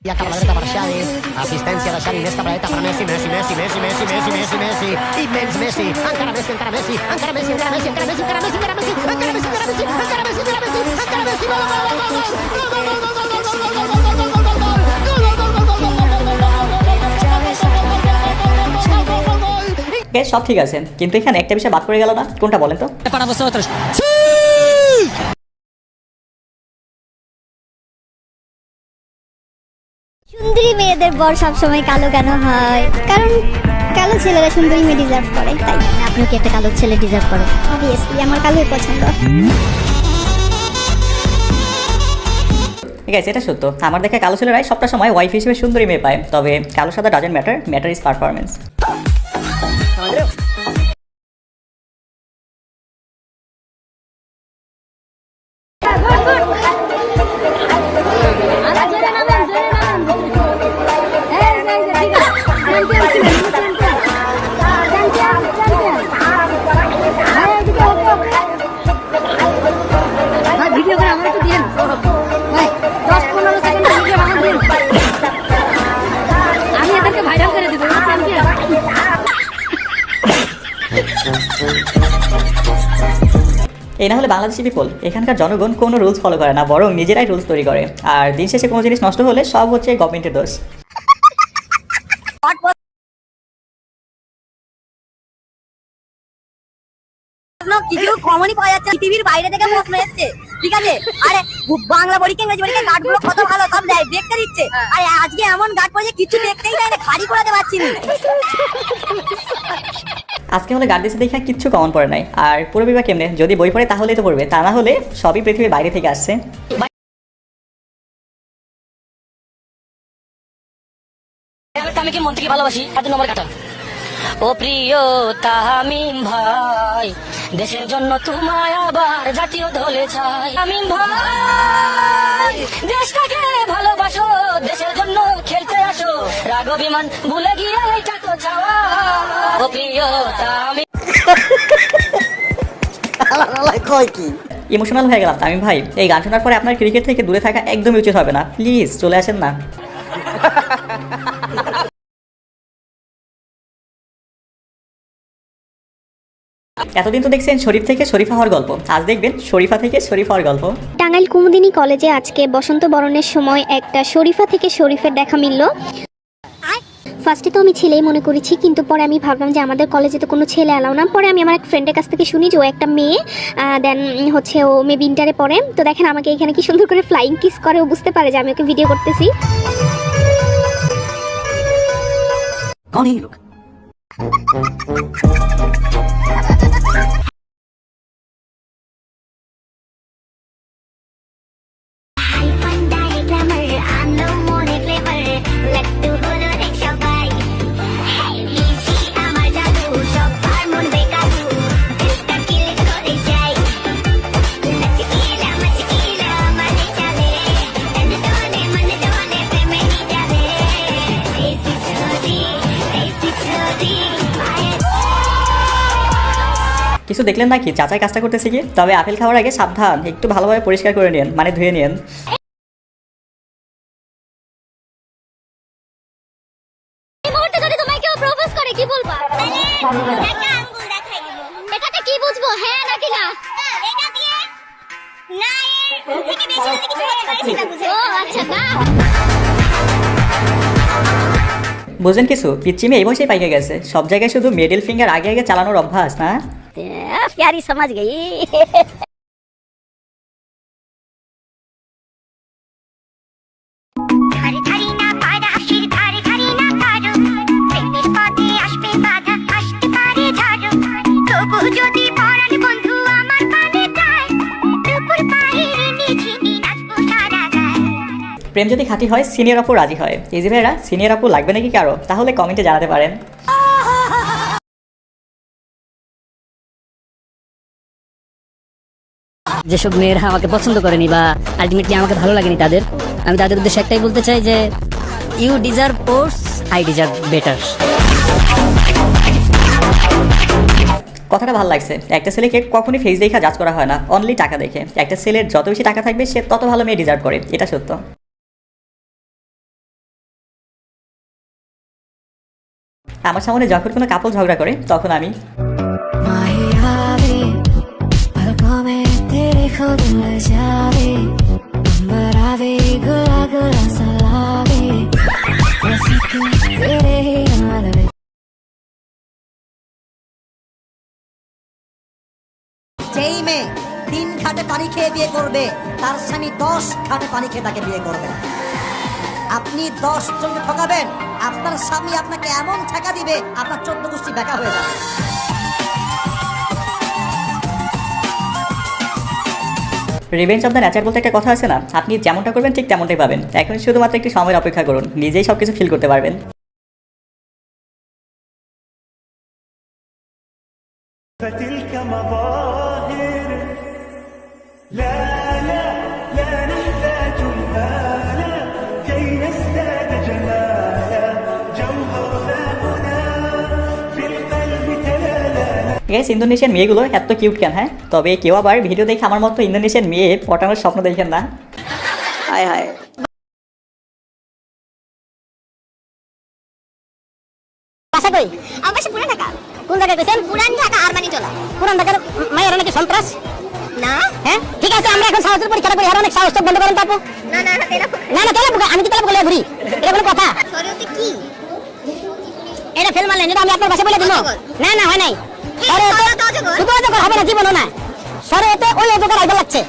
Y acaba la derecha para Xavi. Assistència de Xavi, més cap a la dreta per Messi, Messi, Messi, Messi, Messi, Messi, Messi, Messi. Immens Messi. Encara Messi, encara Messi, encara Messi, encara Messi, encara Messi, encara Messi, encara Messi, encara Messi, encara Messi, encara Messi, encara Messi, encara Messi, gol, gol, gol, gol, gol, gol, gol, gol, gol, gol, gol, gol, gol, gol, gol, gol, ওকে সব ঠিক আছে কিন্তু এখানে একটা বিষয় বাদ পড়ে গেল না কোনটা বলেন তো মেয়েদের বর সবসময় কালো কেন হয়? কারণ কালো ছেলেরা সুন্দরী মেয়ে ডিজার্ভ করে, তাই আপনি কি একটা কালো ছেলে ডিজার্ভ করে? অবভিয়াসলি আমার কালোই পছন্দ। ঠিক আছে, এটা সত্য। আমার দেখে কালো ছেলেরাই সবটা সময় ওয়াইফ হিসেবে সুন্দরী মেয়ে পায়, তবে কালো সাদা doesn't matter matter is performance এই না হলে বাংলাদেশি পিপল এখানকার জনগণ কোনো রুলস ফলো করে না, বরং নিজেরাই রুলস তৈরি করে। আর দিন শেষে কোনো জিনিস নষ্ট হলে সব হচ্ছে গভর্নমেন্টের দোষ। কিছু কমনই পাওয়া যাচ্ছে পৃথিবীর বাইরে থেকে প্রশ্ন এসছে। ঠিক আছে? আরে বাংলা পরীক্ষা ইংরেজি পরীক্ষা গার্ডগুলো কত ভালো সব দেয় দেখতে দিচ্ছে। আরে আজকে এমন গার্ড পড়েছে কিছু দেখতেই দেয় না খালি করাতে পারছি না। আজকে হলে গার্ডিসে দেখে কিচ্ছু কমন পড়ে নাই। আর পুরো বিভাগ কেমনে? যদি বই পড়ে তাহলেই তো পড়বে। তা না হলে সবই পৃথিবীর বাইরে থেকে আসছে। আমি কি মন থেকে ভালোবাসি? এত নম্বর কাটা ও প্রিয় তামিম ভাই দেশের জন্য তোমায় আবার জাতীয় দলে চাই। তামিম ভাই দেশটাকে ভালোবাসো দেশের জন্য খেলতে আসো। রাগ বিমান ভুলে গিয়ে এটা তো চাওয়া। ও প্রিয় তামিম ইমোশনাল হয়ে গেলাম তামিম ভাই। এই গান শোনার পরে আপনার ক্রিকেট থেকে দূরে থাকা একদমই উচিত হবে না। প্লিজ চলে আসেন না। এতদিন তো দেখছেন শরীফ থেকে শরীফা হওয়ার গল্প। আজ দেখবেন শরীফা থেকে শরীফ হওয়ার গল্প। টাঙ্গাইল কুমুদিনী কলেজে আজকে বসন্ত বরণের সময় একটা শরীফা থেকে শরীফের দেখা মিলল। ফার্স্টে তো আমি ছেলেই মনে করেছি কিন্তু পরে আমি ভাবলাম যে আমাদের কলেজে তো কোনো ছেলে অ্যালাউ না। পরে আমি আমার এক ফ্রেন্ডের কাছ থেকে শুনি যে ও একটা মেয়ে দেন হচ্ছে ও মেবি ইন্টারে পড়ে। তো দেখেন আমাকে এখানে কি সুন্দর করে ফ্লাইং কিস করে ও বুঝতে পারে যে আমি ওকে ভিডিও করতেছি। Thank you. কিছু দেখলেন নাকি চাচাই কাজটা করতেছে কি? তবে আপেল খাওয়ার আগে সাবধান একটু ভালোভাবে পরিষ্কার করে নিন মানে ধুয়ে নিন কি বলবা? এটাতে কি বুঝব হ্যাঁ নাকি না? এটা দিয়ে না এর থেকে বেশি কিছু হতে পারে সেটা বুঝে ও আচ্ছা না। বুঝলেন কিছু? পিচ্চিমে এই বয়সেই পাইকে গেছে। সব জায়গায় শুধু মিডল ফিঙ্গার আগে আগে চালানোর অভ্যাস না? करते हैं प्यारी समझ गई। প্রেম যদি খাঁটি হয় সিনিয়র আপু রাজি হয়। ইজি ভাইরা সিনিয়র আপু লাগবে নাকি কারও? তাহলে কমেন্টে জানাতে পারেন। যেসব মেয়েরা আমাকে পছন্দ করেনি বা আলটিমেটলি আমাকে ভালো লাগেনি তাদের, আমি তাদের উদ্দেশ্যে একটাই বলতে চাই যে you deserve course I deserve better কথাটা ভালো লাগছে। একটা ছেলেকে কখনই ফেস দেখা জাজ করা হয় না অনলি টাকা দেখে। একটা ছেলের যত বেশি টাকা থাকবে, সে তত ভালো মেয়ে ডিজার্ভ করে, এটা সত্য। আমার সামনে যখন কোনো কাপড় ঝগড়া করে, তখন আমি 口定了下笔，把大笔格拉格拉萨拉比，我是个格雷亚马的。যেই মেয়ে তিন খাটে পানি খেয়ে বিয়ে করবে তার স্বামী দশ খাটে পানি খেয়ে তাকে বিয়ে করবে আপনি দশ জনকে ঠকাবেন আপনার স্বামী আপনাকে এমন ঠেকা দিবে আপনার চোদ্দ গোষ্ঠী ব্যাকা হয়ে যাবে রিভেঞ্জ অফ দ্য ন্যাচার বলতে একটা কথা আছে না আপনি যেমনটা করবেন ঠিক তেমনটাই পাবেন এখন শুধুমাত্র একটি সময়ের অপেক্ষা করুন নিজেই সব কিছু ফিল করতে পারবেন فتلك مظاهر গেস ইন্দোনেশিয়ান মেয়েগুলো এত কিউট কেন হ্যাঁ? তবে কেউ আবার ভিডিও দেখে আমার মতো ইন্দোনেশিয়ান মেয়ে পটানোর স্বপ্ন দেখেন না। হায় হায়। ঠিক আছে বন্ধ আমি কি কথা? এটা ফেল আমি না হয় নাই। হবে না জীবনও না। শরীয়তে ওই অজগর আইবা লাগছে।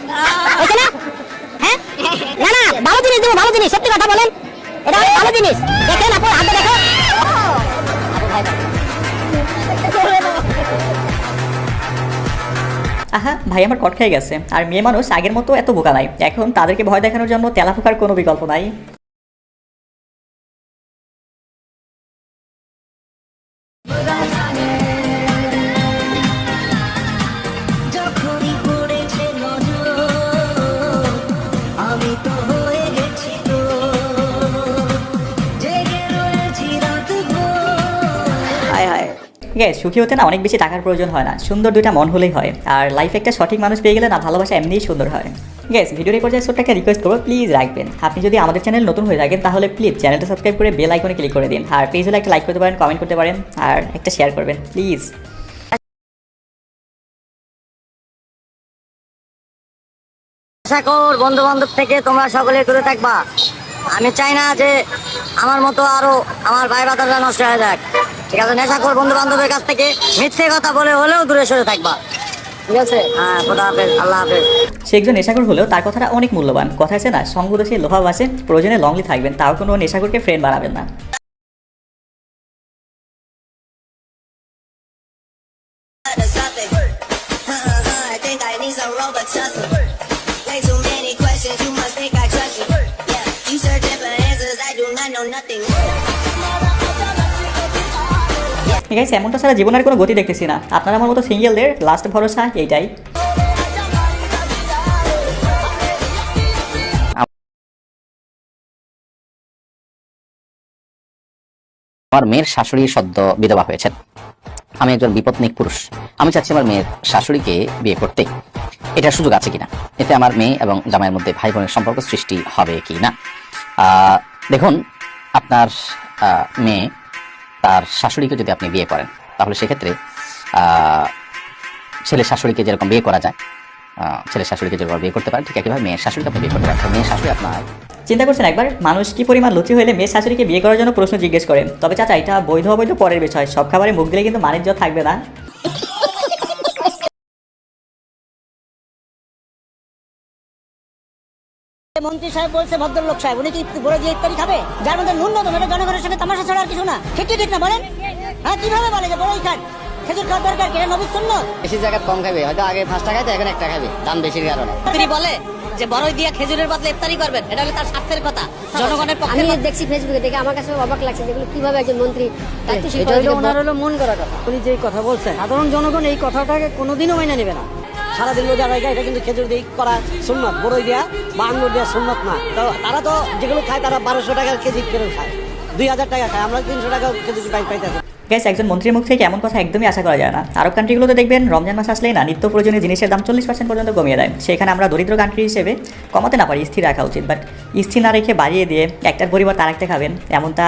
হয়েছে না? হ্যাঁ? না না ভালো জিনিস দেবো ভালো জিনিস সত্যি কথা বলেন। এটা অনেক ভালো জিনিস। দেখেন আপু হাতে দেখো আহা ভাই আমার কট খেয়ে গেছে। আর মেয়ে মানুষ আগের মতো এত বোকা নাই। এখন তাদেরকে ভয় দেখানোর জন্য তেলা ফোকার কোনো বিকল্প নাই। হায় হায়। গ্যাস সুখী হতে না অনেক বেশি টাকার প্রয়োজন হয় না সুন্দর দুইটা মন হলেই হয়। আর লাইফে একটা সঠিক মানুষ পেয়ে গেলে না ভালোবাসা এমনিই সুন্দর হয়। গ্যাস ভিডিওর এই পর্যায়ে ছোট্ট একটা রিকোয়েস্ট করব প্লিজ রাখবেন। আপনি যদি আমাদের চ্যানেল নতুন হয়ে থাকেন তাহলে প্লিজ চ্যানেলটা সাবস্ক্রাইব করে বেল আইকনে ক্লিক করে দিন। আর পেজ হলে একটা লাইক করতে পারেন কমেন্ট করতে পারেন আর একটা শেয়ার করবেন প্লিজ আশা কর বন্ধু বান্ধব থেকে তোমরা সকলে দূরে থাকবা। আমি চাই না যে আমার মতো আরও আমার ভাই বাদাররা নষ্ট হয়ে যাক। ঠিক আছে নেশা কর বন্ধু বান্ধবের কাছ থেকে। মিথ্যে কথা বলে হলেও দূরে সরে থাকবা। ঠিক আছে। হ্যাঁ খোদা হাফেজ আল্লাহ হাফেজ। সে একজন নেশাখোর হলেও তার কথাটা অনেক মূল্যবান। কথা আছে না সঙ্গদোষে লোহা বাসে প্রয়োজনে লংলি থাকবেন তাও কোনো নেশাখোরকে ফ্রেন্ড বানাবেন না। Nothing. আছে, এমনটা ছাড়া জীবনের কোনো গতি দেখতেছি না। আপনারা আমার মতো সিঙ্গেলদের লাস্ট ভরসা এইটাই। আমার মেয়ের শাশুড়ি সদ্য বিধবা হয়েছেন আমি একজন বিপত্নিক পুরুষ। আমি চাচ্ছি আমার মেয়ের শাশুড়িকে বিয়ে করতে। এটার সুযোগ আছে কিনা? এতে আমার মেয়ে এবং জামাইয়ের মধ্যে ভাই বোনের সম্পর্ক সৃষ্টি হবে কি না দেখুন, আপনার মেয়ে তার শাশুড়িকে যদি আপনি বিয়ে করেন, তাহলে সেক্ষেত্রে ছেলে ছেলের শাশুড়িকে যেরকম বিয়ে করা যায় ছেলে ছেলের শাশুড়িকে যেরকম বিয়ে করতে পারেন ঠিক একইভাবে মেয়ের শাশুড়িকে আপনি বিয়ে করতে পারেন। মেয়ের শাশুড়ি আপনার? চিন্তা করছেন একবার, মানুষ কি পরিমাণ লুচি হলে মেয়ের শাশুড়িকে বিয়ে করার জন্য প্রশ্ন জিজ্ঞেস করেন তবে চাচা, এটা বৈধ অবৈধ পরের বিষয়। সব খাবারে মুখ দিলে কিন্তু মানিজ্য থাকবে না। মন্ত্রী সাহেব বলছে ভদ্রলোক সাহেব উনি কি বড় দিয়ে ইত্যাদি খাবে? যার মধ্যে ন্যূনতম এটা জনগণের সঙ্গে তামাশা ছাড়া আর কিছু না। ঠিক ঠিক না বলেন? হ্যাঁ কীভাবে বলে যে খান? খেজুর খাওয়ার দরকার কেন নবীর শূন্য বেশি জায়গা কম খাবে হয়তো আগে পাঁচটা খাইতে এখন একটা খাবে দাম বেশির কারণে। তিনি বলে যে বড়ই দিয়ে খেজুরের বদলে ইফতারি করবেন এটা হলো তার স্বার্থের কথা। জনগণের পক্ষে আমি দেখছি ফেসবুকে দেখে আমার কাছে অবাক লাগছে যেগুলো কীভাবে একজন মন্ত্রী এটা হলো ওনার হলো মন করা কথা। উনি যেই কথা বলছেন সাধারণ জনগণ এই কথাটাকে কোনোদিনও মেনে নেবে না। সারাদিন রোজা রাখা, এটা কিন্তু খেজুর দিয়ে করা সুন্নত, বড়ই দেওয়া বা আঙ্গুর দেওয়া সুন্নত না। তো তারা তো যেগুলো খায়, তারা বারোশো টাকার কেজি করে খায়, দুই হাজার টাকা খায়। আমরা তিনশো টাকা কেজি পাই পাইতেছি। গ্যাস একজন মন্ত্রীর মুখ থেকে এমন কথা একদমই আশা করা যায় না। আরব কান্ট্রিগুলোতে দেখবেন, রমজান মাস আসলেই না, নিত্য প্রয়োজনীয় জিনিসের দাম চল্লিশ পার্সেন্ট পর্যন্ত কমিয়ে দেয়। সেখানে আমরা দরিদ্র কান্ট্রি হিসেবে কমাতে না পারি, স্থির রাখা উচিত। বাট স্থির না রেখে বাড়িয়ে দিয়ে, একটার পরিবার তার একটা খাবেন, এমনটা